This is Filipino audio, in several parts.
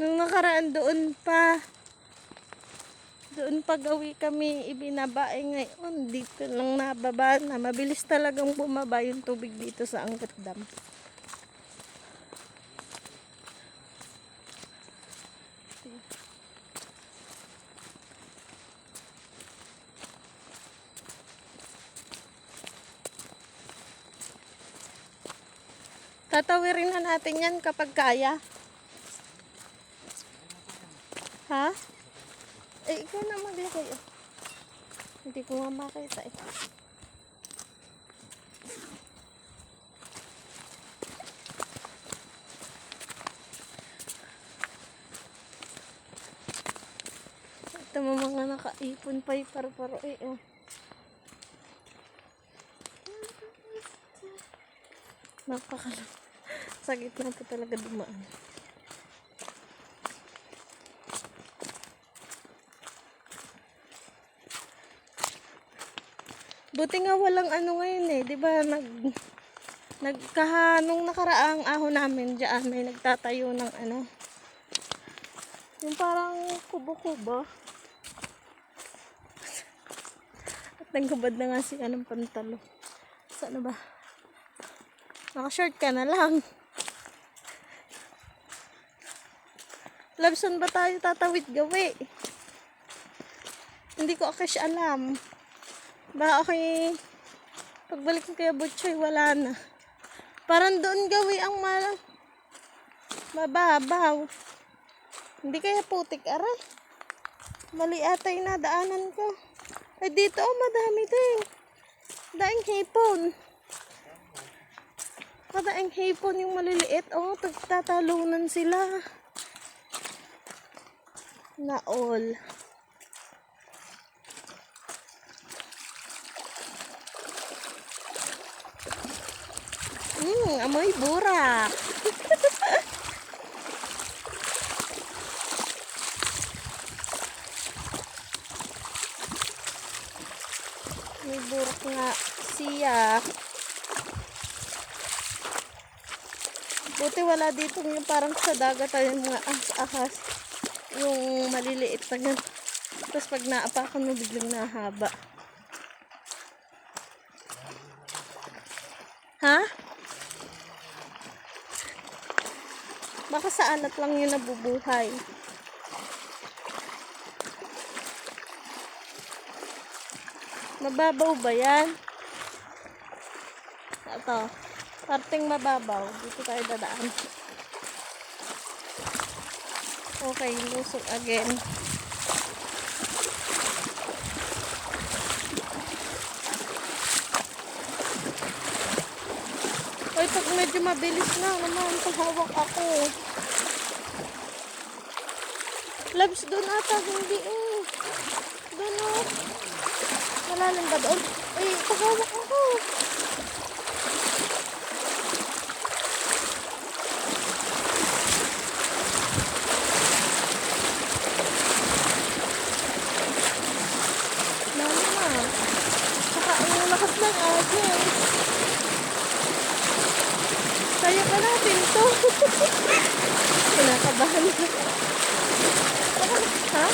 Nung nakaraan doon pa. Doon pa gawi kami ibinaba. Eh ngayon, dito lang nababa na. Mabilis talagang bumaba yung tubig dito sa Angkot Dam. Tatawirin na natin yan kapag kaya. Ha? Eh, ikaw na maglagay. eh. Hindi ko nga makita eh. Ito mo mga nakaipon pa yung paro-paro eh. Oh. Napakala. Sa gitna po talaga dumaan. Buti nga walang ano ngayon eh, 'di ba? Nag nagkaha nung nakaraang ahon namin diyan may nagtatayo ng ano. Yung parang kubo-kubo. At nanggubad na nga si anong pantalo. Saan na ba? Naka-short ka na lang. Labsan ba tayo tatawid gawi? Hindi ko akash alam. Ba okay, pagbalik ko kaya Butchoy, wala na. Parang doon gawi ang mal mababaw. Hindi kaya putik, aray. Mali ata yung nadaanan ko. Ay, dito, oh, madami din. Daing hipon. Kadaing hipon yung maliliit. Oh, tagtatalunan sila. Na all. Hmm, amoy burak. May burak nga siya. Buti wala dito yung parang sa dagat ay mga ahas-ahas. Yung maliliit na gan. Tapos pag naapakan mo biglang nahaba. Ha? Baka sa alat lang yun nabubuhay. Mababaw ba yan? Ito. Parting mababaw. Dito tayo dadaan. Okay, lusok again. Medyo mabilis na naman, pahawak ako. Labs doon ata, hindi eh. Doon oh. Malalim ba doon? Ay, pahawak ako. Lalo na. Saka ang lakas ng agos. Kaya ka natin to. Kinakabahan na. Ha?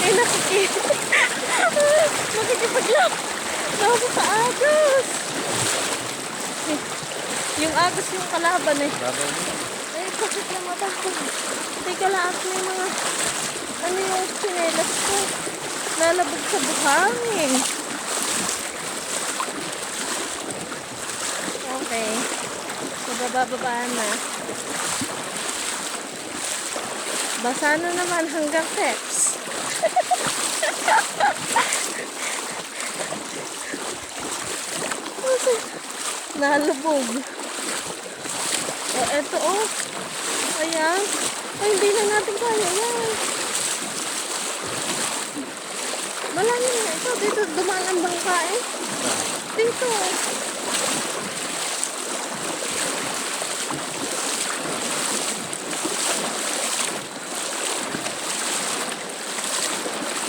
Eh, nakikita. Nakikipaglap. Nasa sa agos. Eh, Yung agos yung kalaban eh. Eh, bakit na matakot? Teka lang ako yung mga ano yung sinelas ko. Lalabog sa buhangin. Okay. So, bababa na. Basa na naman hanggang teps. Nalubog. O, eto oh. Ayan. Ay, hindi na natin kaya yan. Malalim na ito. Dito dumaan ang bangka eh. Dito.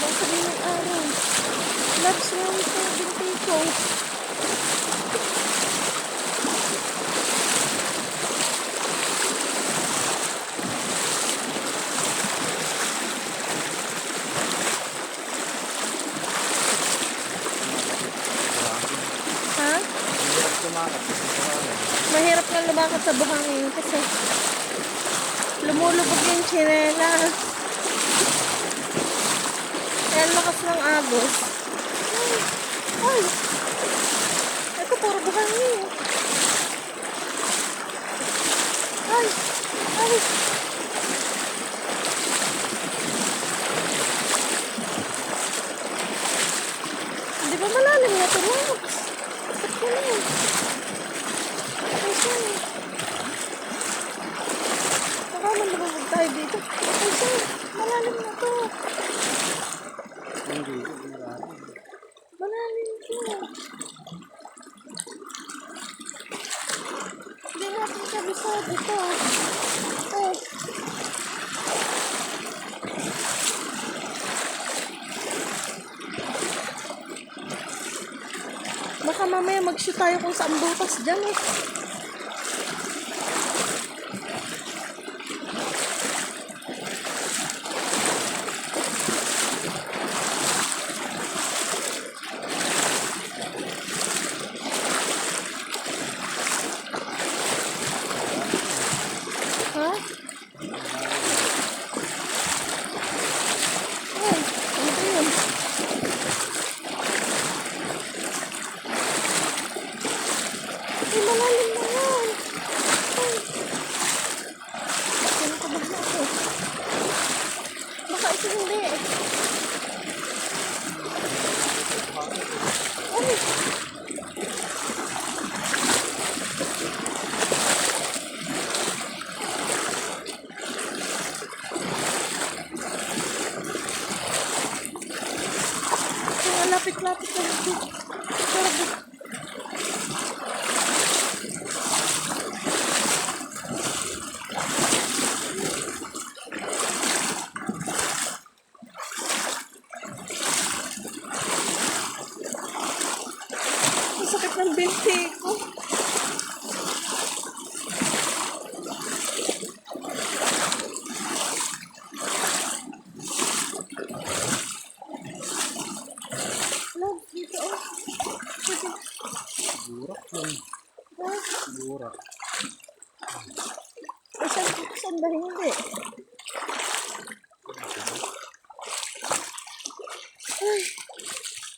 Baka din ang araw. Labs lang ito. Binti ko. Hirap nga lumakad sa buhangin kasi lumulubog yung chinelas. Kaya ang lakas ng agos. Ay! Ay! Ito puro buhangin. Ay! Ay! Di ba malalim na ito, Max? Ba't ko na yun? Ay, sorry. Baka malumabog tayo dito. Ay, sorry. Malalim na to. Malalim to. Hindi natin kabisado to. Ay. Baka mamaya mag-shoot tayo kung saan butas dyan eh. Ay,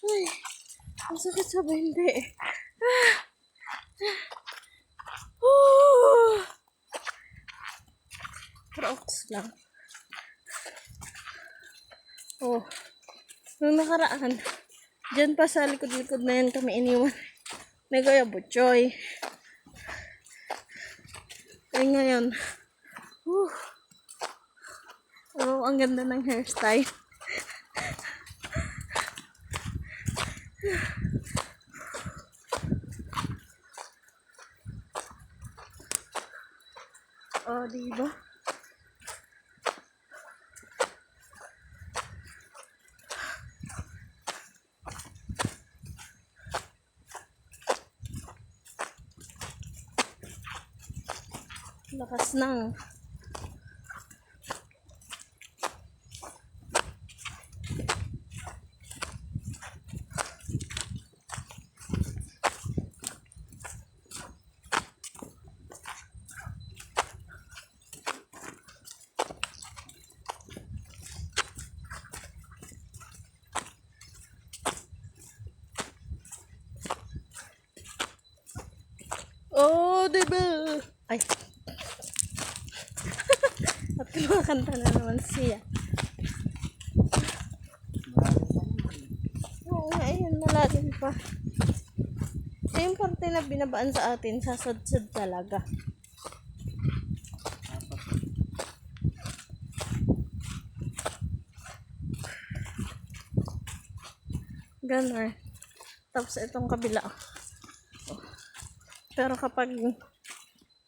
ay, ang sakit sa. Oh. Rocks lang. Oh, nung nakaraan, dyan pa sa likod-likod na yan kami iniwan. Kuya Butchoy. Ay ngayon, whew, oh, ang ganda ng hairstyle. Oh, di ba? Lakas ng Oh, diba? Ay. At kumakanta na naman siya. Oo nga, ayun, malalim pa. Ito yung parte na binabaan sa atin, sasadsad talaga. Ganon. Tapos itong kabila. Pero kapag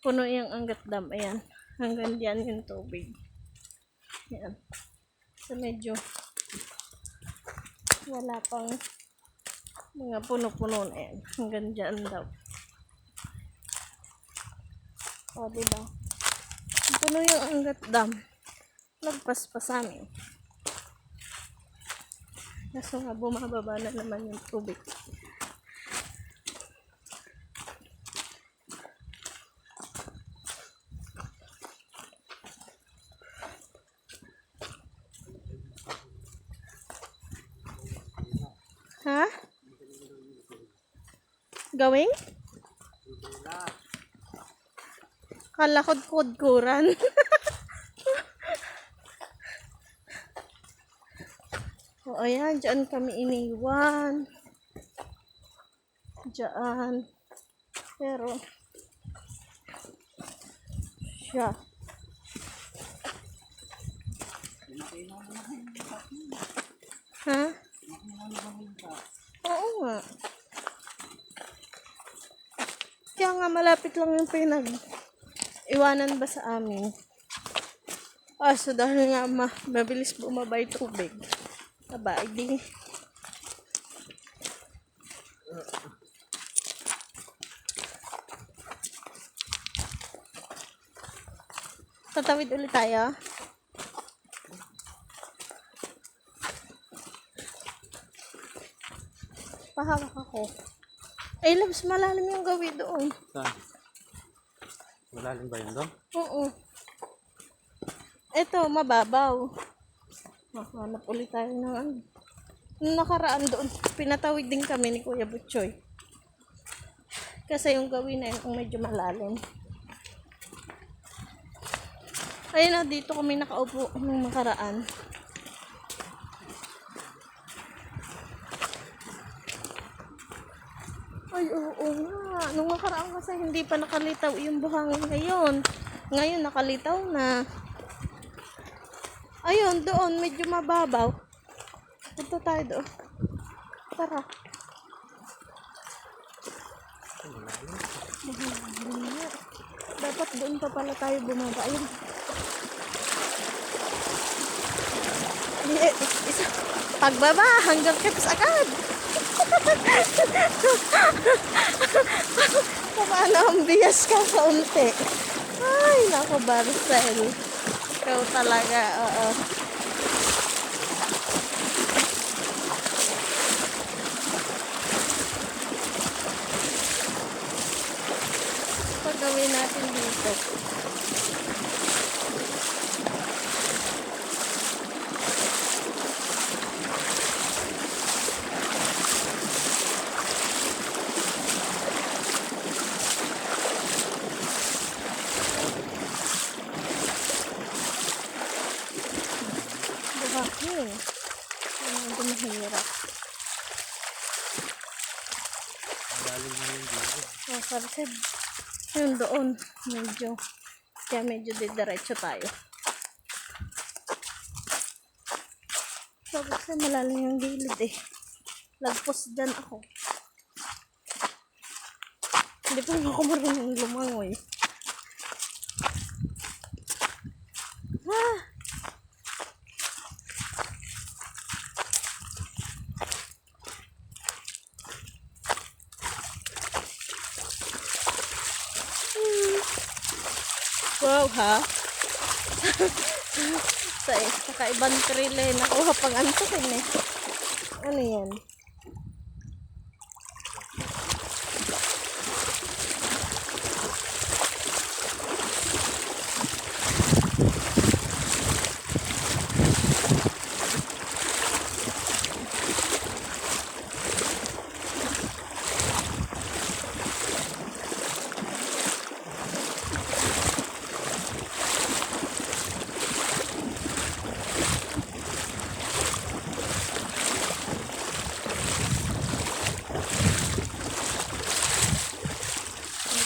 puno yung anggat dam, ayan, hanggang diyan yung tubig. Ayan. So medyo wala pang mga puno-puno na yan. Hanggang dyan daw. O, diba? Puno yung anggat dam. Lagpas pa sa amin. Kaso nga bumababa na naman yung tubig. Ha? Gawing? Kalakod-kod-kuran. o ayan, dyan kami iniwan. Dyan. Pero, siya. Ha? Oo nga. Kaya nga malapit lang yung pinag iwanan ba sa amin. Ah, so dahil nga ma mabilis bumaba yung tubig. Aba, di. Tatawid ulit tayo. Pahawak ako. Ay, labs, malalim yung gawi doon. Saan? Malalim ba yun doon? Oo. Ito, mababaw. Mahanap ulit tayo ng ano. Nung nakaraan doon, pinatawid din kami ni Kuya Butchoy. Kasi yung gawin na yun, medyo malalim. Ayun na, dito kami nakaupo nung nakaraan. Ay, oo nga. Nung nakaraan kasi hindi pa nakalitaw yung buhangin ngayon. Ngayon nakalitaw na. Ayun, doon, medyo mababaw. Punta tayo doon. Tara. Dapat doon pa pala tayo bumaba. Ayun. Eh. Pagbaba, hanggang caps agad. Paano ang bias ka sa unti? Ay, nako, Barcel. Ikaw talaga, oo. Pagawin natin dito. Buhakin. Ano medyo mahirap. Malalim na yun dito. Oh, Barcel. Yun doon. Medyo. Kaya medyo didiretso tayo. Sabi ko malalim yung gilid eh. Lagpos dyan ako. Hindi pa ako marunong lumangoy. Ah! Wow, ha? sa, sa kaibang trail eh. Nakuha pang antukin eh. Ano yan?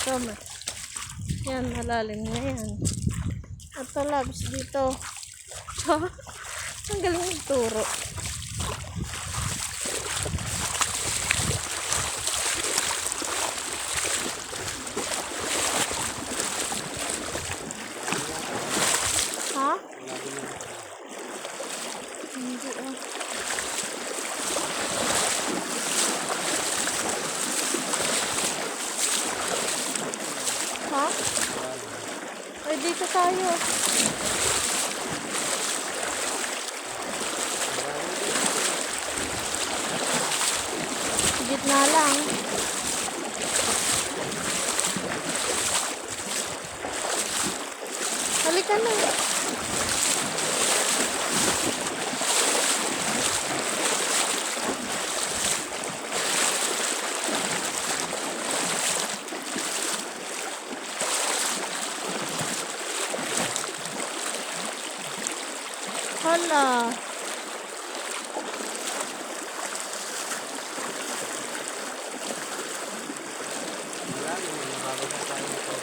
Ito, ma. Yan, malalim na yan. Ito, labs dito. Ang galing ng turo. Ha? Hindi ah. Ha? Ay, dito tayo. Gitna lang. Halika na. Malalim yung mababasa tayo nito.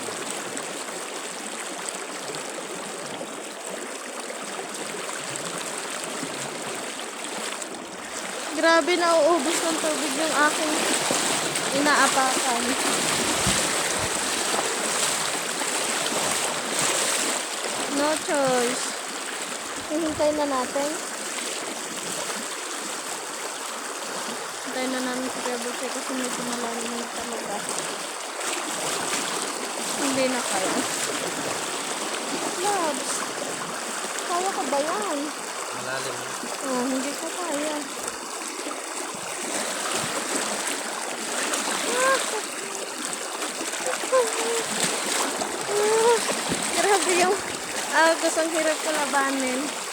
Grabe na uubos ng tubig yung aking inaapakan. No choice. Hihintay na natin. Hintayin na namin si Butse kasi medyo malalim na talaga. Hindi na kaya. Labs, kaya ka ba yan? Malalim. Oh, hindi ko kaya. Ah, grabe yung agos. Ang hirap ko labanin.